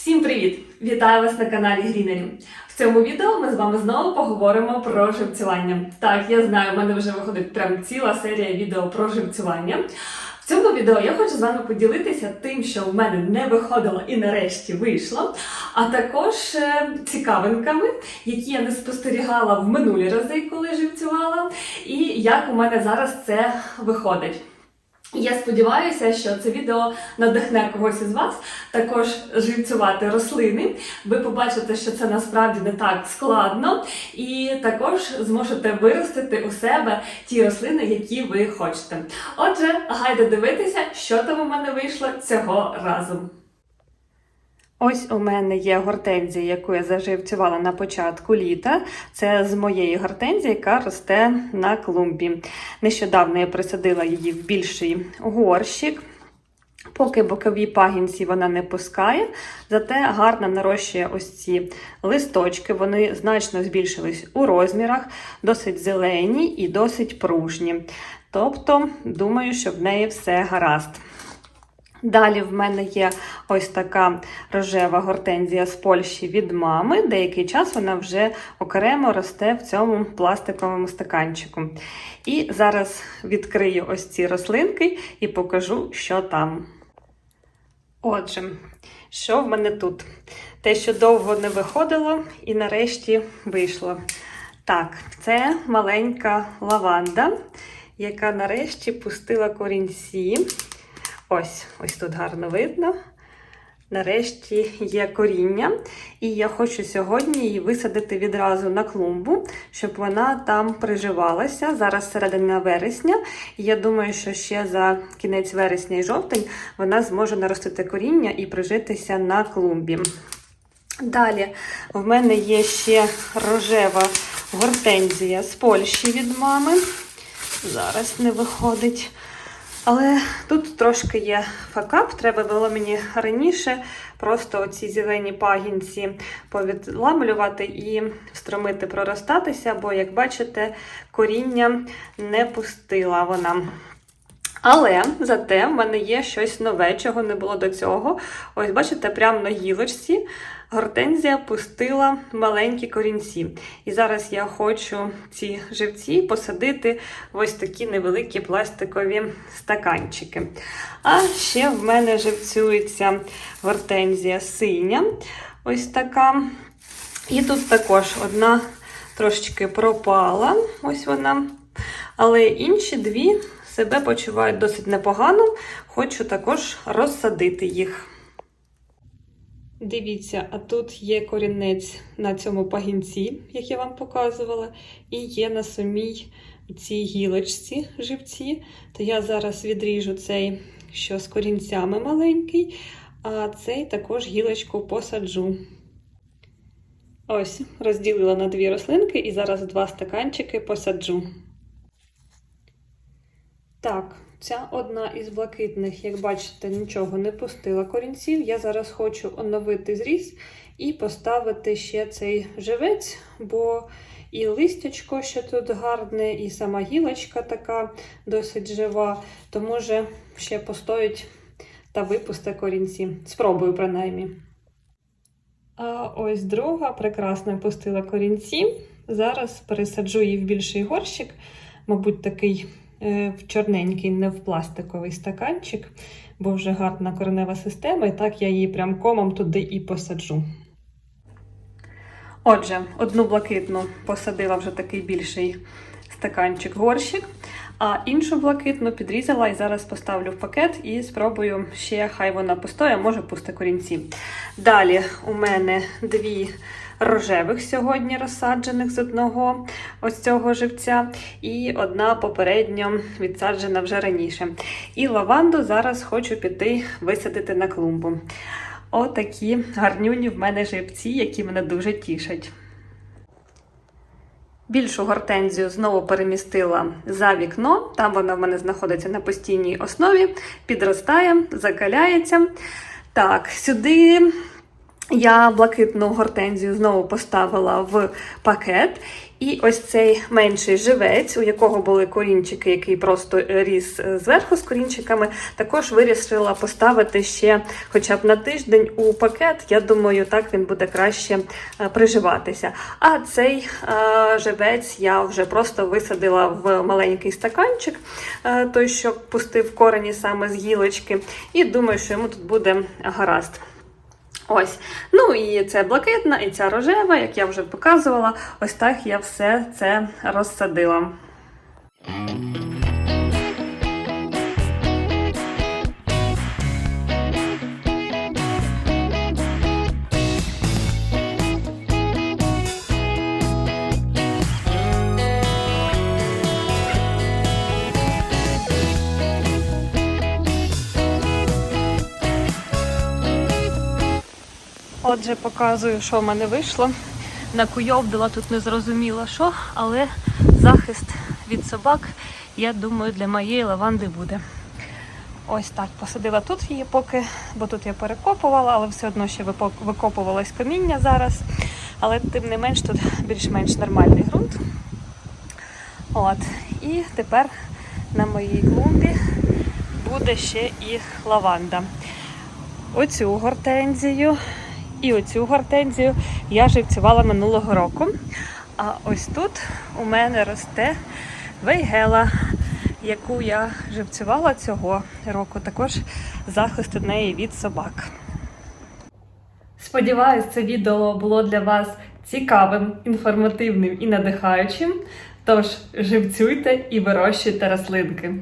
Всім привіт! Вітаю вас на каналі Грінері. В цьому відео ми з вами знову поговоримо про живцювання. Так, я знаю, в мене вже виходить прям ціла серія відео про живцювання. В цьому відео я хочу з вами поділитися тим, що в мене не виходило і нарешті вийшло, а також е, цікавинками, які я не спостерігала в минулі рази, коли живцювала, і як у мене зараз це виходить. Я сподіваюся, що це відео надихне когось із вас також живцювати рослини. Ви побачите, що це насправді не так складно, і також зможете виростити у себе ті рослини, які ви хочете. Отже, гайда дивитися, що там у мене вийшло цього разу. Ось у мене є гортензія, яку я заживцювала на початку літа. Це з моєї гортензії, яка росте на клумбі. Нещодавно я присадила її в більший горщик. Поки бокові пагінці вона не пускає, зате гарно нарощує ось ці листочки. Вони значно збільшились у розмірах, досить зелені і досить пружні. Тобто, думаю, що в неї все гаразд. Далі в мене є ось така рожева гортензія з Польщі від мами. Деякий час вона вже окремо росте в цьому пластиковому стаканчику. І зараз відкрию ось ці рослинки і покажу, що там. Отже, що в мене тут? Те, що довго не виходило, і нарешті вийшло. Так, це маленька лаванда, яка нарешті пустила корінці. Ось, ось тут гарно видно. Нарешті є коріння, і я хочу сьогодні її висадити відразу на клумбу, щоб вона там приживалася. Зараз середина вересня, і я думаю, що ще за кінець вересня і жовтень вона зможе наростити коріння і прижитися на клумбі. Далі в мене є ще рожева гортензія з Польщі від мами. Зараз не виходить. Але тут трошки є факап, треба було мені раніше просто оці зелені пагінці повідламлювати і встромити проростатися, бо, як бачите, коріння не пустила вона. Але зате в мене є щось нове, чого не було до цього. Ось, бачите, прямо на гілочці гортензія пустила маленькі корінці. І зараз я хочу ці живці посадити в ось такі невеликі пластикові стаканчики. А ще в мене живцюється гортензія синя. Ось така. І тут також одна трошечки пропала. Ось вона. Але інші дві себе почувають досить непогано. Хочу також розсадити їх. Дивіться, а тут є корінець на цьому пагінці, як я вам показувала, і є на самій цій гілочці живці. То я зараз відріжу цей, що з корінцями маленький, а цей також гілочку посаджу. Ось, розділила на дві рослинки і зараз два стаканчики посаджу. Так, ця одна із блакитних, як бачите, нічого не пустила корінців. Я зараз хочу оновити зріз і поставити ще цей живець, бо і листячко ще тут гарне, і сама гілочка така досить жива, то може ще постоїть та випусте корінці. Спробую, принаймні. А ось друга прекрасно пустила корінці. Зараз пересаджу її в більший горщик, мабуть, такий в чорненький, не в пластиковий стаканчик, бо вже гарна коренева система, і так я її прям комом туди і посаджу. Отже, одну блакитну посадила вже такий більший стаканчик горщик, а іншу блакитну підрізала і зараз поставлю в пакет і спробую ще, хай вона постоє, може пусте корінці. Далі у мене дві рожевих сьогодні розсаджених з одного ось цього живця, і одна попередньо відсаджена вже раніше. І лаванду зараз хочу піти висадити на клумбу. Отакі гарнюні в мене живці, які мене дуже тішать. Більшу гортензію знову перемістила за вікно. Там вона в мене знаходиться на постійній основі, підростає, закаляється. Так, сюди Я блакитну гортензію знову поставила в пакет. І ось цей менший живець, у якого були корінчики, який просто ріс зверху з корінчиками, також вирішила поставити ще хоча б на тиждень у пакет. Я думаю, так він буде краще е, приживатися. А цей е, живець я вже просто висадила в маленький стаканчик, е, той, що пустив корені саме з гілочки, і думаю, що йому тут буде гаразд. Ось. Ну і це блакитна, і ця рожева, як я вже показувала, ось так я все це розсадила. Отже, показую, що в мене вийшло. Накуйовдила тут не зрозуміло що, але захист від собак, я думаю, для моєї лаванди буде. Ось так, посадила тут її поки, бо тут я перекопувала, але все одно ще викопувалось каміння зараз. Але тим не менш тут більш-менш нормальний ґрунт. От. І тепер на моїй клумбі буде ще і лаванда. Оцю гортензію і оцю гортензію я живцювала минулого року. А ось тут у мене росте вейгела, яку я живцювала цього року. Також захист від неї від собак. Сподіваюсь, це відео було для вас цікавим, інформативним і надихаючим. Тож живцюйте і вирощуйте рослинки.